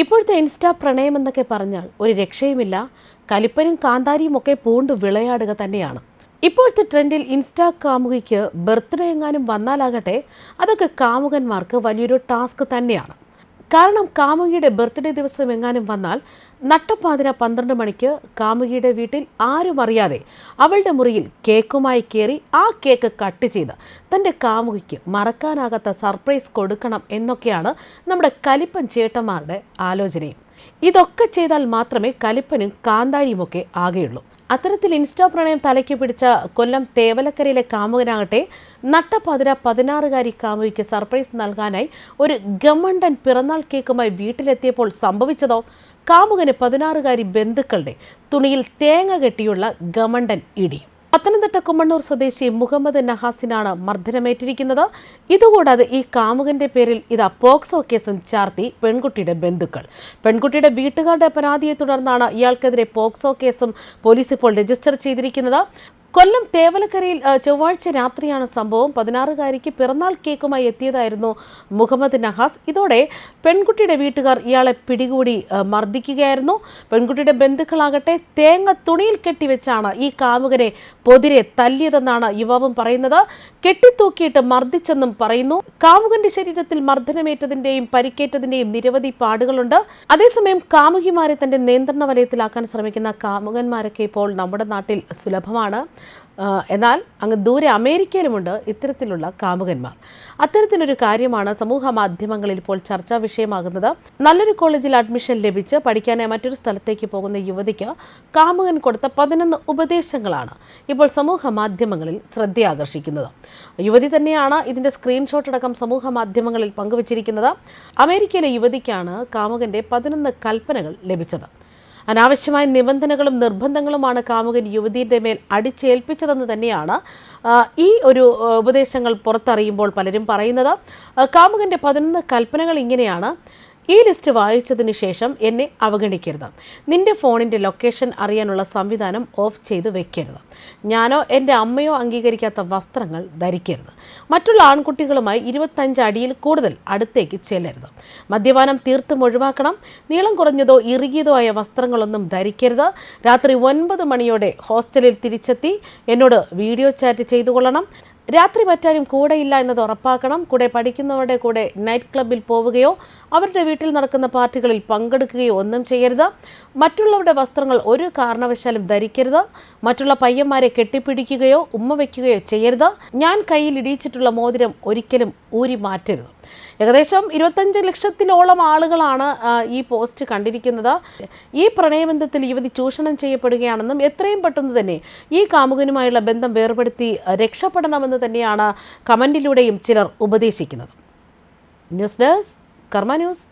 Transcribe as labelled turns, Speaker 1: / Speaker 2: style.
Speaker 1: ഇപ്പോഴത്തെ ഇൻസ്റ്റാ പ്രണയം എന്നൊക്കെ പറഞ്ഞാൽ ഒരു രക്ഷയുമില്ല കലിപ്പനും കാന്താരിയും ഒക്കെ പൂണ്ട് വിളയാടുക തന്നെയാണ്. ഇപ്പോഴത്തെ ട്രെൻഡിൽ ഇൻസ്റ്റാ കാമുകിക്ക് ബർത്ത്ഡേ എങ്ങാനും വന്നാലാകട്ടെ അതൊക്കെ കാമുകന്മാർക്ക് വലിയൊരു ടാസ്ക് തന്നെയാണ്. കാരണം കാമുകിയുടെ ബർത്ത്ഡേ ദിവസം എങ്ങാനും വന്നാൽ നട്ടപ്പാതിര പന്ത്രണ്ട് മണിക്ക് കാമുകിയുടെ വീട്ടിൽ ആരും അറിയാതെ അവളുടെ മുറിയിൽ കേക്കുമായി കയറി ആ കേക്ക് കട്ട് ചെയ്ത് തന്റെ കാമുകിക്ക് മറക്കാനാകാത്ത സർപ്രൈസ് കൊടുക്കണം എന്നൊക്കെയാണ് നമ്മുടെ കലിപ്പൻ ചേട്ടന്മാരുടെ ആലോചനയും. ഇതൊക്കെ ചെയ്താൽ മാത്രമേ കലിപ്പനും കാന്താരിയുമൊക്കെ ആകെയുള്ളൂ. അത്തരത്തിൽ ഇൻസ്റ്റാ പ്രണയം തലയ്ക്ക് പിടിച്ച കൊല്ലം തേവലക്കരയിലെ കാമുകനാകട്ടെ നട്ടപ്പതിര പതിനാറുകാരി കാമുകിക്ക് സർപ്രൈസ് നൽകാനായി ഒരു ഗമണ്ടൻ പിറന്നാൾ കേക്കുമായി വീട്ടിലെത്തിയപ്പോൾ സംഭവിച്ചതോ? കാമുകന് പതിനാറുകാരി ബന്ധുക്കളുടെ തുണിയിൽ തേങ്ങ കെട്ടിയുള്ള ഗമണ്ടൻ ഇടി. പത്തനംതിട്ട കുമ്മണ്ണൂർ സ്വദേശി മുഹമ്മദ് നഹാസിനാണ് മർദ്ദനമേറ്റിരിക്കുന്നത്. ഇതുകൂടാതെ ഈ കാമുകന്റെ പേരിൽ ഇതാ പോക്സോ കേസും ചാർത്തി പെൺകുട്ടിയുടെ ബന്ധുക്കൾ. പെൺകുട്ടിയുടെ വീട്ടുകാരുടെ പരാതിയെ തുടർന്നാണ് ഇയാൾക്കെതിരെ പോക്സോ കേസും പോലീസ് ഇപ്പോൾ രജിസ്റ്റർ ചെയ്തിരിക്കുന്നത്. കൊല്ലം തേവലക്കരയിൽ ചൊവ്വാഴ്ച രാത്രിയാണ് സംഭവം. പതിനാറുകാരിക്ക് പിറന്നാൾ കേക്കുമായി എത്തിയതായിരുന്നു മുഹമ്മദ് നഹാസ്. ഇതോടെ പെൺകുട്ടിയുടെ വീട്ടുകാർ ഇയാളെ പിടികൂടി മർദ്ദിക്കുകയായിരുന്നു. പെൺകുട്ടിയുടെ ബന്ധുക്കളാകട്ടെ തേങ്ങ തുണിയിൽ കെട്ടിവെച്ചാണ് ഈ കാമുകനെ പൊതിരെ തല്ലിയതെന്നാണ് യുവാവും പറയുന്നത്. കെട്ടിത്തൂക്കിയിട്ട് മർദ്ദിച്ചെന്നും പറയുന്നു. കാമുകന്റെ ശരീരത്തിൽ മർദ്ദനമേറ്റതിന്റെയും പരിക്കേറ്റതിന്റെയും നിരവധി പാടുകളുണ്ട്. അതേസമയം കാമുകിമാരെ തന്റെ നിയന്ത്രണ വലയത്തിലാക്കാൻ ശ്രമിക്കുന്ന കാമുകന്മാരൊക്കെ ഇപ്പോൾ നമ്മുടെ നാട്ടിൽ സുലഭമാണ്. എന്നാൽ അങ്ങ് ദൂരെ അമേരിക്കയിലുമുണ്ട് ഇത്തരത്തിലുള്ള കാമുകന്മാർ. അത്തരത്തിലൊരു കാര്യമാണ് സമൂഹ മാധ്യമങ്ങളിൽ ഇപ്പോൾ ചർച്ചാ വിഷയമാകുന്നത്. നല്ലൊരു കോളേജിൽ അഡ്മിഷൻ ലഭിച്ച് പഠിക്കാനായി മറ്റൊരു സ്ഥലത്തേക്ക് പോകുന്ന യുവതിക്ക് കാമുകൻ കൊടുത്ത പതിനൊന്ന് ഉപദേശങ്ങളാണ് ഇപ്പോൾ സമൂഹ മാധ്യമങ്ങളിൽ ശ്രദ്ധയാകർഷിക്കുന്നത്. യുവതി തന്നെയാണ് ഇതിന്റെ സ്ക്രീൻഷോട്ട് അടക്കം സമൂഹ മാധ്യമങ്ങളിൽ പങ്കുവച്ചിരിക്കുന്നത്. അമേരിക്കയിലെ യുവതിക്കാണ് കാമുകന്റെ പതിനൊന്ന് കൽപ്പനകൾ ലഭിച്ചത്. അനാവശ്യമായ നിബന്ധനകളും നിർബന്ധങ്ങളുമാണ് കാമുകൻ യുവതിയുടെ മേൽ അടിച്ചേൽപ്പിച്ചതെന്ന് തന്നെയാണ് ഈ ഒരു ഉപദേശങ്ങൾ പുറത്തറിയുമ്പോൾ പലരും പറയുന്നത്. കാമുകന്റെ പതിനൊന്ന് കൽപ്പനകൾ ഇങ്ങനെയാണ്. ഈ ലിസ്റ്റ് വായിച്ചതിന് ശേഷം എന്നെ അവഗണിക്കരുത്. നിന്റെ ഫോണിന്റെ ലൊക്കേഷൻ അറിയാനുള്ള സംവിധാനം ഓഫ് ചെയ്ത് വെക്കരുത്. ഞാനോ എന്റെ അമ്മയോ അംഗീകരിക്കാത്ത വസ്ത്രങ്ങൾ ധരിക്കരുത്. മറ്റുള്ള ആൺകുട്ടികളുമായി ഇരുപത്തഞ്ച് അടിയിൽ കൂടുതൽ അടുത്തേക്ക് ചെല്ലരുത്. മദ്യപാനം തീർത്തും ഒഴിവാക്കണം. നീളം കുറഞ്ഞതോ ഇറുകിയതോ ആയ വസ്ത്രങ്ങളൊന്നും ധരിക്കരുത്. രാത്രി ഒൻപത് മണിയോടെ ഹോസ്റ്റലിൽ തിരിച്ചെത്തി എന്നോട് വീഡിയോ ചാറ്റ് ചെയ്തു കൊള്ളണം രാത്രി മറ്റാരും കൂടെയില്ല എന്നത് ഉറപ്പാക്കണം. കൂടെ പഠിക്കുന്നവരുടെ കൂടെ നൈറ്റ് ക്ലബിൽ പോവുകയോ അവരുടെ വീട്ടിൽ നടക്കുന്ന പാർട്ടികളിൽ പങ്കെടുക്കുകയോ ഒന്നും ചെയ്യരുത്. മറ്റുള്ളവരുടെ വസ്ത്രങ്ങൾ ഒരു കാരണവശാലും ധരിക്കരുത്. മറ്റുള്ള പയ്യന്മാരെ കെട്ടിപ്പിടിക്കുകയോ ഉമ്മ വയ്ക്കുകയോ ചെയ്യരുത്. ഞാൻ കയ്യിൽ ഇടിയിച്ചിട്ടുള്ള മോതിരം ഒരിക്കലും ഊരി മാറ്റരുത്. ഏകദേശം ഇരുപത്തഞ്ച് ലക്ഷത്തിലോളം ആളുകളാണ് ഈ പോസ്റ്റ് കണ്ടിരിക്കുന്നത്. ഈ പ്രണയബന്ധത്തിൽ യുവതി ചൂഷണം ചെയ്യപ്പെടുകയാണെന്നും എത്രയും പെട്ടെന്ന് തന്നെ ഈ കാമുകനുമായുള്ള ബന്ധം വേർപെടുത്തി രക്ഷപ്പെടണമെന്ന് തന്നെയാണ് കമന്റിലൂടെയും ചിലർ ഉപദേശിക്കുന്നത്. News desk Karma news.